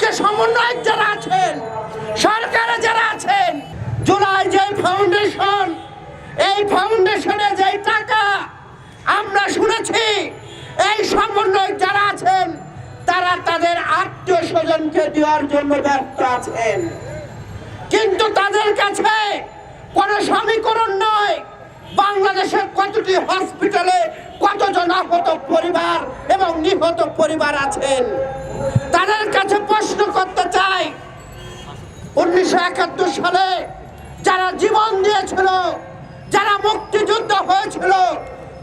আজকে সমন্বয়ক যারা আছেন, সরকারে যারা আছেন, জুলাই যে ফাউন্ডেশন এই ফাউন্ডেশনে যে টাকা আমরা শুনেছি, এই সমন্বয়ক যারা আছেন, তারা তাদের আত্মীয় স্বজনকে দেওয়ার জন্য ব্যস্ত আছেন। কিন্তু তাদের কাছে কোনো সমীকরণ নয়। বাংলাদেশের কতটি হসপিটালে আহত পরিবার এবং নিহত পরিবার আছেন। তাদের কাছে প্রশ্ন করতে চাই, উনিশশো একাত্তর সালে যারা জীবন দিয়েছিল, যারা মুক্তিযুদ্ধ হয়েছিল,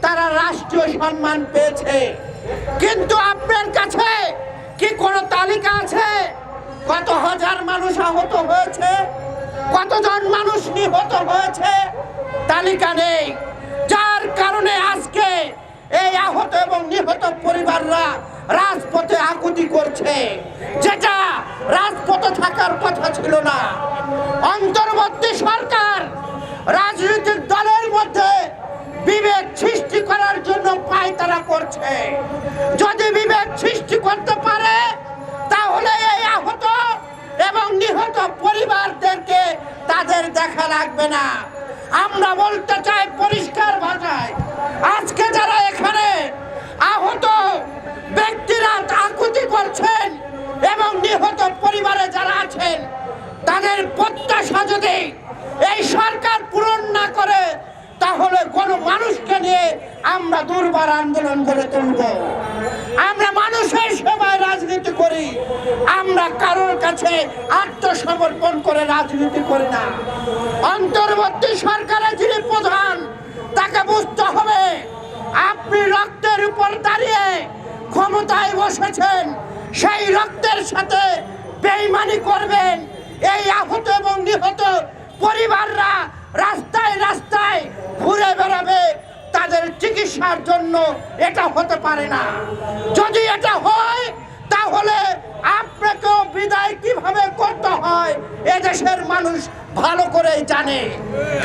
তারা রাষ্ট্রীয় সম্মান পেয়েছে। কিন্তু আপনার কাছে কি কোনো তালিকা আছে? কত হাজার মানুষ আহত হয়েছে? কতজন মানুষ নিহত হয়েছে? তালিকা নেই। এই আহত এবং নিহত পরিবাররা রাজপথে আকুতি করছে। যেটা রাজপথে থাকার কথা ছিল না। অন্তর্বর্তী সরকার রাজনৈতিক দলের মধ্যে বিবেক সৃষ্টি করার জন্য পায়তারা করছে। যদি বিবেক সৃষ্টি করতে পারে, তাহলে এই আহত এবং নিহত পরিবারদেরকে তাদের দেখা লাগবে না। আমরা বলতে চাই পরিষ্কার ভাষায় আজকে যারা এখানে আহত ব্যক্তিরা আকুতি করছেন এবং নিহত পরিবারে যারা আছেন, তাদের প্রত্যাশা যদি এই সরকার পূরণ না করে, তাহলে কোন মানুষকে নিয়ে আমরা দুর্বার আন্দোলন গড়ে তুলব। আমরা মানুষের সেবায় রাজনীতি করি, আমরা কারোর কাছে আত্মসমর্পণ করে রাজনীতি করি না। অন্তর্বর্তী সরকারের যিনি প্রধান, তাকে বুঝতে হবে, আপনি রক্তের উপর দাঁড়িয়ে ক্ষমতায় বসেছেন, সেই রক্তের সাথে বেইমানি করবেন। এই আহত এবং নিহত পরিবাররা রাস্তায় রাস্তায় ঘুরে বেড়াবে। তাদের চিকিৎসার জন্য এটা হতে পারে না। যদি এটা হয়, তাহলে আপনাকেও বিদায় কীভাবে করতে হয়, এদেশের মানুষ ভালো করেই জানে।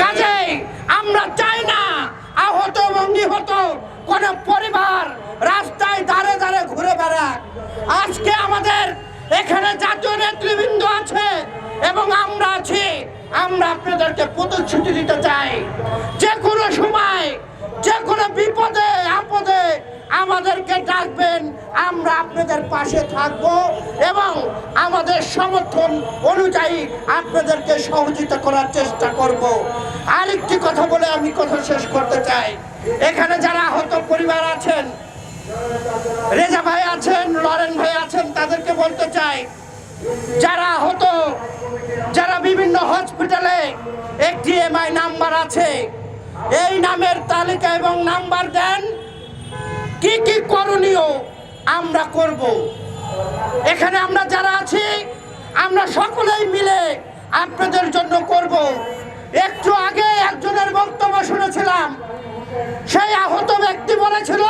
কাজেই আমরা চাই না আহত এবং নিহত কোন পরিবার রাস্তায় দাঁড়ে দাঁড়ে ঘুরে বেড়াক। আজকে আমাদের এখানে জাতীয় নেতৃবৃন্দ আছে এবং আমরা আছি, আমরা আপনাদেরকে প্রতিশ্রুতি দিতে চাই। যে কোনো সময়, যে কোনো বিপদে, আপদে আমাদেরকে ডাকবেন, আমরা আপনাদের পাশে থাকব এবং আমাদের সমর্থন অনুযায়ী আপনাদেরকে সহযোগিতা করার চেষ্টা করব। আরেকটি কথা বলে আমি কথা শেষ করতে চাই। এখানে যারা আহত পরিবার আছেন, রেজা ভাই আছেন, লরেন ভাই তাদেরকে বলতে চাই, যারা আহত, যারা বিভিন্ন হসপিটালে একটি এমআই নাম্বার আছে, এই নামের তালিকা এবং নাম্বার দেন, কি কি করণীয় আমরা করব। এখানে আমরা যারা আছি, আমরা সকলেই মিলে আপনাদের জন্য করব। একটু আগে একজনের বক্তব্য শুনেছিলাম, সেই আহত ব্যক্তি বলেছিল,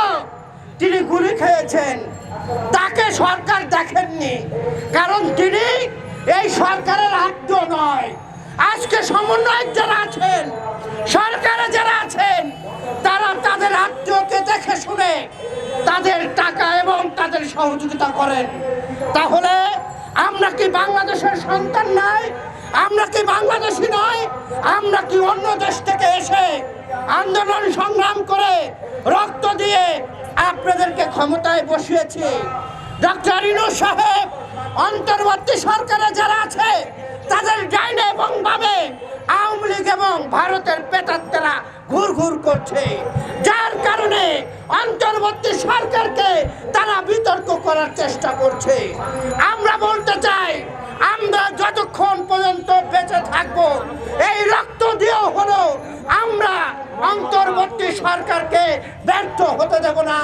তিনি গুলি খেয়েছেন। সরকার দেখেননি। কারণ তিনি এই সরকারের আত্মীয় নয়। আজকে সমন্বয়ক যারা আছেন, সরকারে যারা আছেন, তারা তাদের আত্মীয়কে দেখে শুনে তাদের টাকা এবং তাদের সহযোগিতা করেন। তাহলে আমরা কি বাংলাদেশের সন্তান নয়? আমরা কি বাংলাদেশি নয়? আমরা কি অন্য দেশ থেকে এসে আন্দোলন সংগ্রাম করে রক্ত দিয়ে আপনাদেরকে ক্ষমতায় বসিয়েছি? ডক্টর ইনু সাহেব, অন্তর্বর্তী সরকারে যারা আছে, তাদের ডাইনে এবং বামে আওয়ামী লীগ এবং ভারতের পেটাত্তারা ঘুর ঘুর করছে। যার কারণে অন্তর্বর্তী সরকারকে তারা বিতর্ক করার চেষ্টা করছে। আমরা বলতে চাই, আমরা যতক্ষণ পর্যন্ত বেঁচে থাকব, এই রক্ত দিয়েও হলো আমরা অন্তর্বর্তী সরকারকে ব্যর্থ হতে দেব না।